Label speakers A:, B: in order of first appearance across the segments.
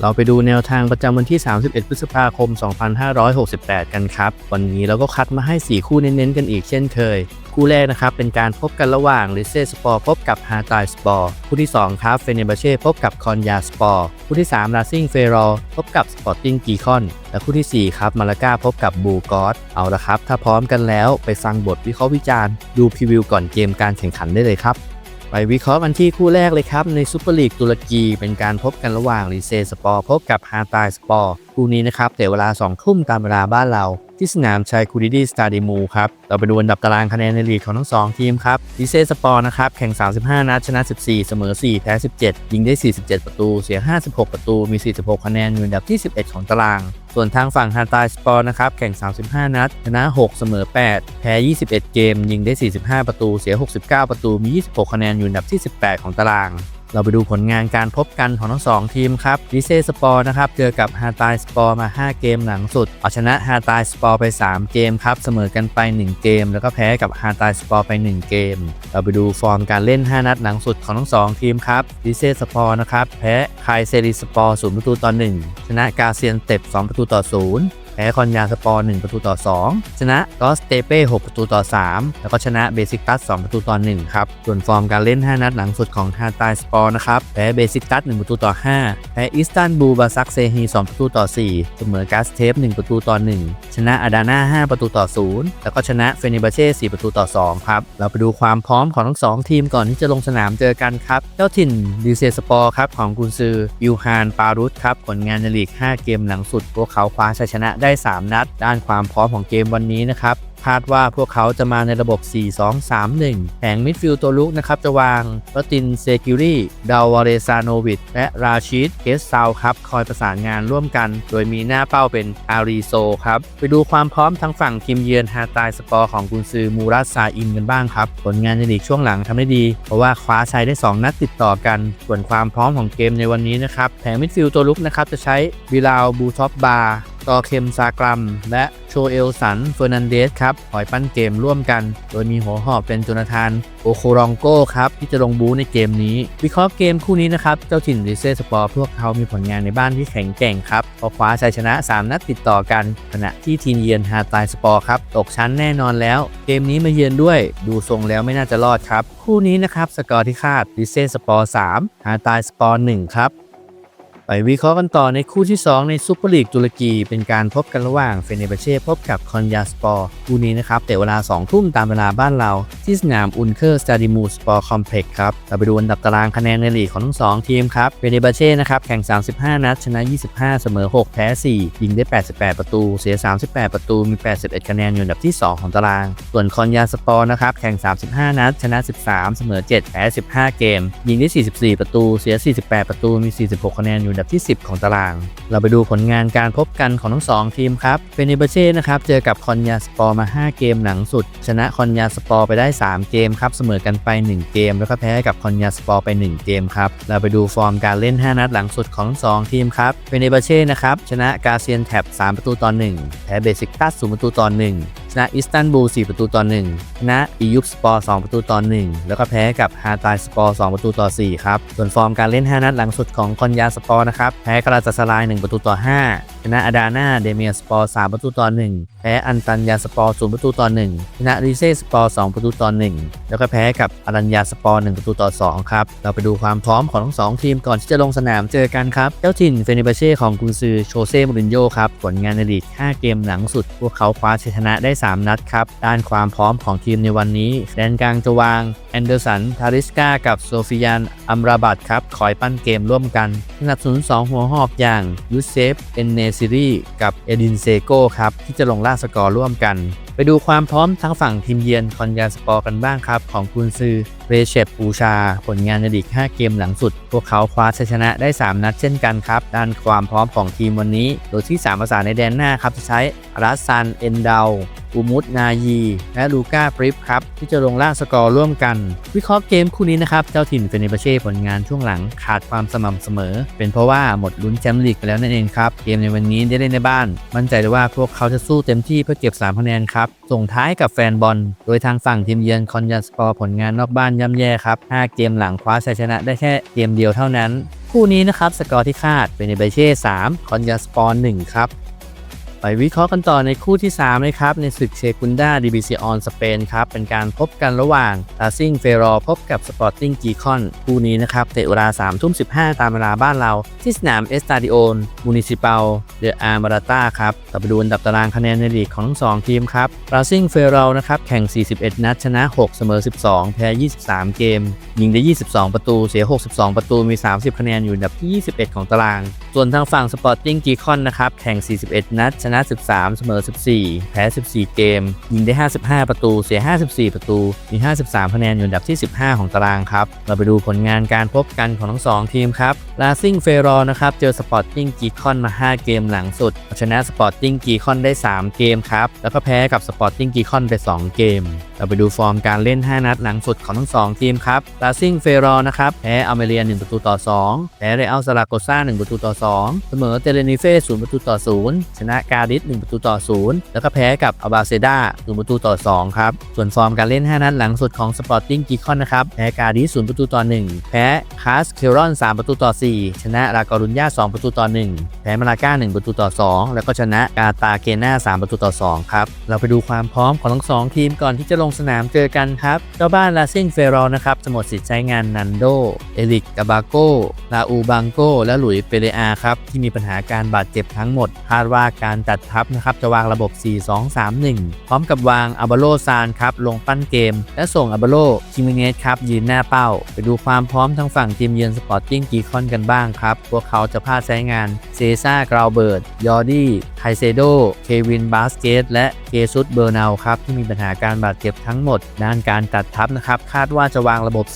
A: เราไปดูแนวทางประจำวันที่ 31 พฤษภาคม 2568 กันครับ วันนี้เราก็คัดมาให้ 4 คู่เน้นๆ กันอีกเช่นเคย คู่แรกนะครับ เป็นการพบกันระหว่างลิเซสปอร์พบกับฮาตายสปอร์คู่ที่ 2 ครับเฟเนบาเช่พบกับคอนยาสปอร์คู่ที่3ลาซิงเฟรอพบกับสปอร์ติ้งกีคอน และคู่ทีสี่4 ครับมาลาก้าพบกับบูกอสเอาละครับ ถ้าพร้อมกันแล้วไปฟังบทวิเคราะห์วิจารณ์ดูพรีวิวก่อนเกมการแข่งขันได้เลยครับ ไปวิเคราะห์กันที่คู่แรกเลยครับ ในซูเปอร์ลีกตุรกี เป็นการพบกันระหว่างลีเซสปอร์พบกับฮาตายสปอร์คู่นี้นะครับแต่เวลา2ทุ่มตามเวลาบ้านเรา ที่สนามชัยคูดิดีสตาดิมูครับ เราไปดูอันดับตารางคะแนนในลีกของทั้ง 2 ทีมครับลีเซสปอร์นะครับ แข่ง 35 นัดชนะ 14 เสมอ 4 แพ้ 17 ยิงได้ 47 ประตู เสีย 56 ประตู มี 46 คะแนนอยู่อันดับที่ 11 ของตาราง ส่วนทางฝั่งฮาตายสปอร์นะครับ แข่ง 35 นัด ชนะ 6 เสมอ 8 แพ้ 21 เกม ยิงได้ 45 ประตู เสีย 69 ประตู มี 26 คะแนนอยู่อันดับที่ 18 ของตาราง เราไปดูผลงานการพบกันของทั้ง2ทีมครับลิเซ่สปอร์นะครับเจอกับฮาตายสปอร์มา 5 เกมหลังสุด เอาชนะฮาตายสปอร์ไป 3 เกมครับ เสมอกันไป 1 เกม แล้วก็แพ้กับฮาตายสปอร์ไป 1 เกม เราไปดูฟอร์มการเล่น 5 นัดหลังสุดของทั้ง2ทีมครับลิเซ่สปอร์นะครับแพ้ไคเซริสปอร์0ประตูต่อ1ชนะกาเซียนเต็บ2ประตูต่อ0 พ้คอนยาสปอร์1ประตูต่อ 2 ชนะกอสเตเป้6ประตูต่อ 3 แล้วก็ชนะเบสิกตัส2ประตูต่อ 1 ครับ ส่วนฟอร์มการเล่น 5 นัดหลังสุดของฮาตายสปอร์นะครับแพ้เบสิกตัส1ประตูต่อ 5 แพ้อิสตันบูบาซักเซฮี2ประตูต่อ 4 เสมอกาสเทป1ประตูต่อ 1 ชนะอาดาน่า5ประตูต่อ 0 แล้วก็ชนะเฟเนบาเช่4ประตูต่อ 2 ครับ เราไปดูความพร้อมของทั้ง 2 ทีมก่อนที่จะลงสนามเจอกันครับ เจ้าถิ่นดีเซสปอร์ครับของกุนซือยูฮานปารุตครับผลงานในลีก 5 เกมหลังสุดพวกเขาคว้าชัยชนะได้ได้ 3 นัด ด้านความพร้อมของเกมวันนี้นะครับคาดว่าพวกเขาจะมาในระบบ 4-2-3-1 แผงมิดฟิลด์ตัวลุกนะครับจะวางรตินเซกิรีดาวาเรซานโนวิชและราชิดเกสซาวครับ คอยประสานงานร่วมกัน โดยมีหน้าเป้าเป็นอารีโซครับ ไปดูความพร้อมทางฝั่งทีมเยือนฮาตายสปอร์ของกุนซือมูรัสซาอินกันบ้างครับ ผลงานในลีกช่วงหลังทำได้ดี เพราะว่าคว้าชัยได้ 2 นัดติดต่อกัน ส่วนความพร้อมของเกมในวันนี้นะครับแผงมิดฟิลด์ตัวลุกนะครับจะใช้บิลาวบูท็อปบา ร์กอเคมซากรัม และโชเอลสันเฟอร์นันเดสครับคอยปั้นเกมร่วมกัน โดยมีหัวหอบเป็นโจนาธานโอโครองโกครับที่จะลงบูในเกมนี้ วิเคราะห์เกมคู่นี้นะครับ เจ้าถิ่นดิเซสปอร์พวกเขามีผลงานในบ้านที่แข็งแกร่งครับพอคว้าชัยชนะ 3 นัดติดต่อกัน ขณะที่ทีมเยือนฮาตายสปอร์ครับตกชั้นแน่นอนแล้ว เกมนี้มาเยือนด้วยดูทรงแล้วไม่น่าจะรอดครับ คู่นี้นะครับสกอร์ที่คาดดิเซสปอร์3ฮาตายสปอร์1ครับ ไปวิเคราะห์กันต่อในคู่ที่ 2 ในซูเปอร์ลีกตุรกี เป็นการพบกันระหว่างเฟเนบเช่พบกับคอนยาสปอร์คู่นี้นะครับแต่เวลา 2 ทุ่มตามเวลาบ้านเรา ที่สนามอุนเคอร์สตาดิมูสปอร์คอมเพล็กซ์ครับเราไปดูอันดับตารางคะแนนในลีกของทั้ง 2 ทีมครับเฟเนบเช่นะครับแข่ง 35 นัด ชนะ 25 เสมอ 6 แพ้ 4 ยิงได้ 88 ประตู เสีย 38 ประตูมี 81 คะแนนอยู่อันดับที่ 2 ของตาราง ส่วนคอนยาสปอร์นะครับแข่ง 35 นัด ชนะ 13 เสมอ 7 แพ้ 15 เกม ยิงได้ 44 ประตู เสีย 48 ประตูมี 46 คะแนนอยู่ดับที่ 10 ของตาราง เราไปดูผลงานการพบกันของทั้ง 2 ทีมครับเฟเนเบเช่นะครับเจอกับคอนยาสปอร์มา 5 เกมหลังสุด ชนะคอนยาสปอร์ไปได้ 3 เกมครับเสมอกันไป 1 เกม แล้วก็แพ้กับคอนยาสปอร์ไป 1 เกมครับเราไปดูฟอร์มการเล่น 5 นัดหลังสุดของทั้ง2ทีมครับเฟเนเบเช่นะครับชนะกาเซียนแท็บ3ประตูต่อ1แพ้เบสิกตัส0ประตูต่อ1ชนะอิสตันบูล 4 ประตูต่อ1ชนะอียุปสปอร์ 2 ประตูต่อ 1 แล้วก็แพ้กับฮาตายสปอร์ 2 ประตูต่อ 4 ครับ ส่วนฟอร์มการเล่น 5 นัดหลังสุดของคอนยาสปอร์นะครับ แพ้กราจัสลาย 1 ประตูต่อ 5ชนะอาดาน่าเดเมียสปอร์3ประตูต่อ1แพ้อันตันยาสปอร์0ประตูต่อ1ชนะริเซสปอร์2ประตูต่อ1แล้วก็แพ้กับอารัญญาสปอร์1ประตูต่อ2ครับ เราไปดูความพร้อมของทั้ง2ทีมก่อนที่จะลงสนามเจอกันครับ เจ้าถิ่นเฟเนบาเช่ของกุนซือโชเซ่มูรินโญ่ครับ ผลงานในลีก 5 เกมหลังสุด พวกเขาคว้าชัยชนะได้ 3 นัดครับ ด้านความพร้อมของทีมในวันนี้แดนกลางจะวางแอนเดอร์สัน ทาริสกา กับโซฟิยาน อัมราบัตครับ คอยปั้นเกมร่วมกันสนับสนุน2หัวหอบอย่างยูเซฟ เอนเนซิรีกับเอดินเซโกครับที่จะลงล่าสกอร์ร่วมกัน ไปดูความพร้อมทั้งฝั่งทีมเยือนคอนยาสปอร์กันบ้างครับ ของคุณซือเรเชปปูชา ผลงานในลีก 5 เกมหลังสุด พวกเขาคว้าชัยชนะได้ 3 นัดเช่นกันครับ ด้านความพร้อมของทีมวันนี้ โดยที่ 3 ภาษาในแดนหน้าครับ จะใช้รัสซัน เอนดาวอูมุตนายี และลูก้าฟริปครับ ที่จะลงล่างสกอร์ร่วมกัน วิเคราะห์เกมคู่นี้นะครับ เจ้าถิ่นเฟเนเบเช่ผลงานช่วงหลังขาดความสม่ำเสมอ เป็นเพราะว่าหมดลุ้นแชมป์ลีกไปแล้วนั่นเองครับเกมในวันนี้ได้เล่นในบ้าน มั่นใจเลยว่าพวกเขาจะสู้เต็มที่เพื่อเก็บ3คะแนนครับส่งท้ายกับแฟนบอล โดยทางฝั่งทีมเยือนคอนยันสปอร์ผลงานนอกบ้านย่ำแย่ครับ 5 เกมหลังคว้าชัยชนะได้แค่เกมเดียวเท่านั้น คู่นี้นะครับสกอร์ที่คาดเป็นในเบเช่3คอนยันสปอร์1ครับ ไปวิเคราะห์กันต่อในคู่ที่3เลยครับ ในศึกเชกุนดาดิบิซิออนสเปนครับ เป็นการพบกันระหว่างตาซิงเฟรอพบกับสปอร์ติ้งกีคอนคู่นี้นะครับเตะเวลา3ทุ่ม15 ตามเวลาบ้านเรา ที่สนามเอสตาดิโอนมูนิซิเปัลเดออาร์มาราตาครับเราไปดูอันดับตารางคะแนนในลีกของทั้งสองทีมครับตาซิงเฟรอนะครับแข่ง 41 นัดชนะ 6 เสมอ 12 แพ้ 23 เกม ยิงได้ 22 ประตูเสีย 62 ประตูมี 30 คะแนนอยู่อันดับที่ 21 ของตาราง ส่วนทางฝั่งสปอร์ติ้งกีคอนนะครับแข่ง 41 นัดชนะ 13 เสมอ 14 แพ้ 14 เกม ยิงได้ 55 ประตู เสีย 54 ประตู มี 53 คะแนนอยู่อันดับที่ 15 ของตารางครับ เราไปดูผลงานการพบกันของทั้ง 2 ทีมครับ ลาซิงเฟรอนะครับ เจอสปอร์ติ้งกีคอนมา 5 เกมหลังสุด ชนะสปอร์ติ้งกีคอนได้ 3 เกมครับ แล้วก็แพ้กับสปอร์ติ้งกีคอนไป 2 เกม เราไปดูฟอร์มการเล่น 5 นัดหลังสุดของทั้ง 2 ทีมครับ ลาซิงเฟรอนะครับ แพ้อเมเรีย 1 ประตูต่อ 2 แพ้เรอัลซาราโกซ่า 1 ประตูต่อ 2 เสมอเตเลนิเฟ่ 0 ประตูต่อ 0 ชนะกาดิส1ประตูต่อ 0 แล้วก็แพ้กับอาบาเซดา0ประตูต่อ 2 ครับ ส่วนฟอร์มการเล่น 5 นัดหลังสุดของสปอร์ติ้งกีคอนนะครับ แพ้กาดิส0ประตูต่อ 1 แพ้คาสเคลรอน 3 ประตูต่อ 4 ชนะรากอรุญญา2 ประตูต่อ 1 แพ้มาลาก้า 1 ประตูต่อ 2 แล้วก็ชนะกาตาเกน่า 3 ประตูต่อ 2 ครับ เราไปดูความพร้อมของทั้ง 2 ทีมก่อนที่จะลงสนามเจอกันครับเจ้าบ้านลาซิงเฟรอนะครับจะหมดสิทธิ์ใช้งานนันโด เอริกกาบาโกลาอูบังโกและหลุยเปเรอาครับที่มีปัญหาการบาดเจ็บทั้งหมดคาดว่าการจัดทัพนะครับจะวางระบบ 4-2-3-1 พร้อมกับวางอัลบาโลซานครับลงปั้นเกม และส่งอัลบาโลคิมิเนสครับยืนหน้าเป้า ไปดูความพร้อมทางฝั่งทีมเยือนสปอร์ติ้งกีคอนกันบ้างครับ พวกเขาจะพลาดใช้งาน เซซ่ากราวเบิร์ตยอร์ดี้ไคเซโด เควินบาสเกต และเคซุสเบอร์นาลครับ ที่มีปัญหาการบาดเจ็บทั้งหมด ด้านการตัดทัพนะครับ คาดว่าจะวางระบบ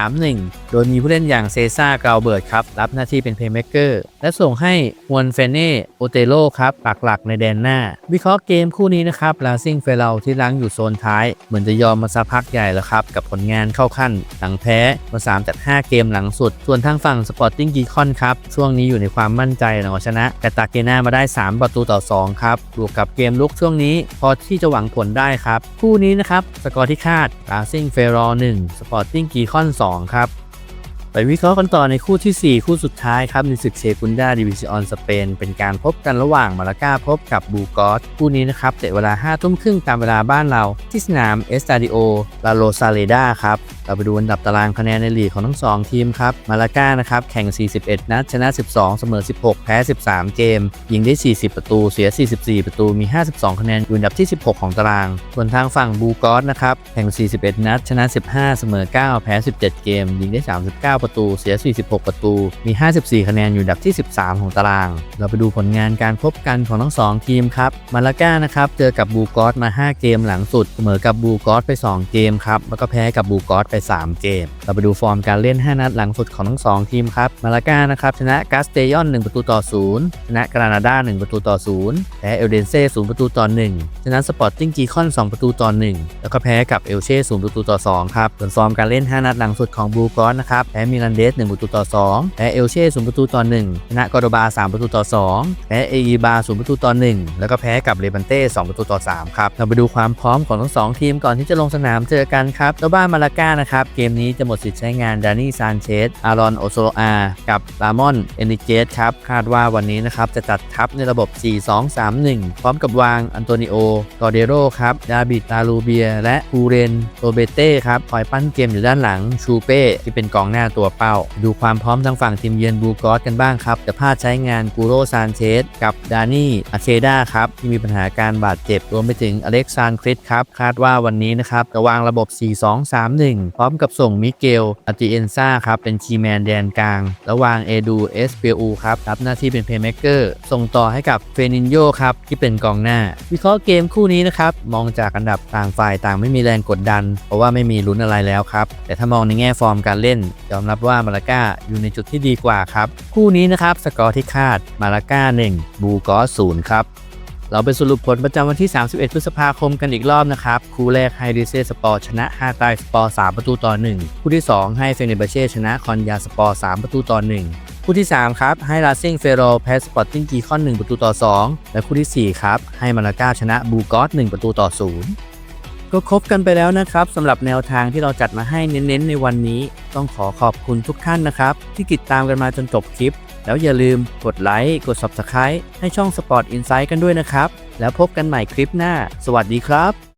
A: 4-2-3-1 โดยมีผู้เล่นอย่างเซซ่ากราวเบิร์ตครับ รับหน้าที่เป็นเพย์เม k เกอร์ และส่งให้ฮวนเฟเน่ โอเตโลครับปักหลักในแดนหน้า วิเคราะห์เกมคู่นี้นะครับลาซิงเฟลาที่ล้างอยู่โซนท้าย เหมือนจะยอมมาสักพักใหญ่แล้วครับกับผลงานเข้าขั้นหลังแพ้มา3จาก5เกมหลังสุด ส่วนทางฝั่งสปอร์ติ้งกีคอนครับช่วงนี้อยู่ในความมั่นใจหลังชนะกาตาเกนามาได้ 3 ประตูต่อ 2 ครับบวกกับเกมลุกช่วงนี้ พอที่จะหวังผลได้ครับ คู่นี้นะครับ สกอร์ที่คาดราซิงเฟรอ1สปอร์ติ้งกีคอน2ครับ ไปวิเคราะห์กันต่อในคู่ที่ 4 คู่สุดท้ายครับในศึกเซกุนดาดิวิซิออนสเปนเป็นการพบกันระหว่างมาลาก้าพบกับบูกอสคู่นี้นะครับเตะเวลา5ทุ่มครึ่งตามเวลาบ้านเรา ที่สนามเอสตาดิโอลาโลซาเลดาครับเราไปดูอันดับตารางคะแนนในลีกของทั้ง 2 ทีมครับมาลาก้านะครับแข่ง 41 นัด ชนะ 12 เสมอ 16 แพ้ 13 เกม ยิงได้ 40 ประตู เสีย 44 ประตูมี 52 คะแนนอยู่อันดับที่ 16 ของตาราง ส่วนทางฝั่งบูกอสนะครับแข่ง 41 นัด ชนะ 15 เสมอ 9 แพ้ 17 เกม ยิงได้ 39ประตู เสีย 46 ประตู มี 54 คะแนนอยู่ดับที่ 13 ของตาราง เราไปดูผลงานการพบกันของทั้ง 2 ทีมครับ มาลาก้านะครับ เจอกับบูกอสมา 5 เกมหลังสุด เสมอกับบูกอสไป 2 เกมครับ แล้วก็แพ้กับบูกอสไป 3 เกม เราไปดูฟอร์มการเล่น 5 นัดหลังสุดของทั้ง 2 ทีมครับ มาลาก้านะครับชนะกาสเตยอน 1 ประตูต่อ 0 ชนะกรานาดา 1 ประตูต่อ 0 แพ้เอลเดนเซ่0ประตูต่อ 1 ชนะสปอร์ติ้งกีคอน 2 ประตูต่อ 1 แล้วก็แพ้กับเอลเช่0ประตูต่อ 2 ครับ ส่วนฟอร์มการเล่น 5 นัดหลังสุดของบูกอสนะครับ แพ้มิลันเดส1ประตูต่อ2แพ้เอลเช่0ประตูต่อ1ชนะกอร์โดบา 3 ประตูต่อ 2 แพ้เออีบา0ประตูต่อ 1 แล้วก็แพ้กับเลบันเต้ 2 ประตูต่อ 3 ครับ เราไปดูความพร้อมของทั้ง 2 ทีมก่อนที่จะลงสนามเจอกันครับเจ้าบ้านมาลาก้านะครับ เกมนี้จะหมดสิทธิ์ใช้งานดานี่ซานเชส อารอน โอโซอากับลามอน เอนิเจสครับ คาดว่าวันนี้นะครับจะจัดทัพในระบบ 4-2-3-1 พร้อมกับวางอันโตนิโอกอเดโรครับดาบิดตาลูเบีย และอูเรนโรเบเต้ครับคอยปั้นเกมอยู่ด้านหลังชูเป้ที่เป็นกองหน้าตัวตัวเป้า ดูความพร้อมทางฝั่งทีมเยือนบูกอสกันบ้างครับ จะพลาดใช้งานกูโรซานเชสกับดานี่อาเคดาครับ ที่มีปัญหาการบาดเจ็บ รวมไปถึงอเล็กซานคริสครับ คาดว่าวันนี้นะครับจะวางระบบ 4-2-3-1 พร้อมกับส่งมิเกลอาติเอนซาครับ เป็นคีแมนแดนกลางแล้ววางเอดูเอสเปียอูครับรับหน้าที่เป็นเพลย์เม k เกอร์ส่งต่อให้กับเฟนินโยครับที่เป็นกองหน้า วิเคราะห์เกมคู่นี้นะครับมองจากอันดับต่างฝ่ายต่างไม่มีแรงกดดัน เพราะว่าไม่มีลุ้นอะไรแล้วครับแต่ถ้ามองในแง่ฟอร์มการเล่นยอมรับว่ามาลาก้าอยู่ในจุดที่ดีกว่าครับ คู่นี้นะครับสกอร์ที่คาดมาลาก้า1บูกอส0ครับเราไปสรุปผลประจำวันที่ 31 พฤษภาคมกันอีกรอบนะครับ คู่แรกให้ดิเซสปอร์ชนะฮาไตสปอร์3ประตูต่อ 1 คู่ที่ 2 ให้เฟเนเบเช่ชนะคอนยาสปอร์3ประตูต่อ 1 คู่ที่ 3 ครับ ให้ลาซิงเฟโรแพ้สปอร์ติ้งกีคอน 1 ประตูต่อ 2 และคู่ทีสี่4 ครับ ให้มาลาก้าชนะบูกอส1ประตูต่อ 0 ก็ครบกันไปแล้วนะครับสำหรับแนวทางที่เราจัดมาให้เน้นๆ ในวันนี้ ต้องขอขอบคุณทุกท่านนะครับ ที่ติดตามกันมาจนจบคลิป แล้วอย่าลืมกดไลค์กด Subscribe ให้ช่อง Sport Insight กันด้วยนะครับ แล้วพบกันใหม่คลิปหน้า สวัสดีครับ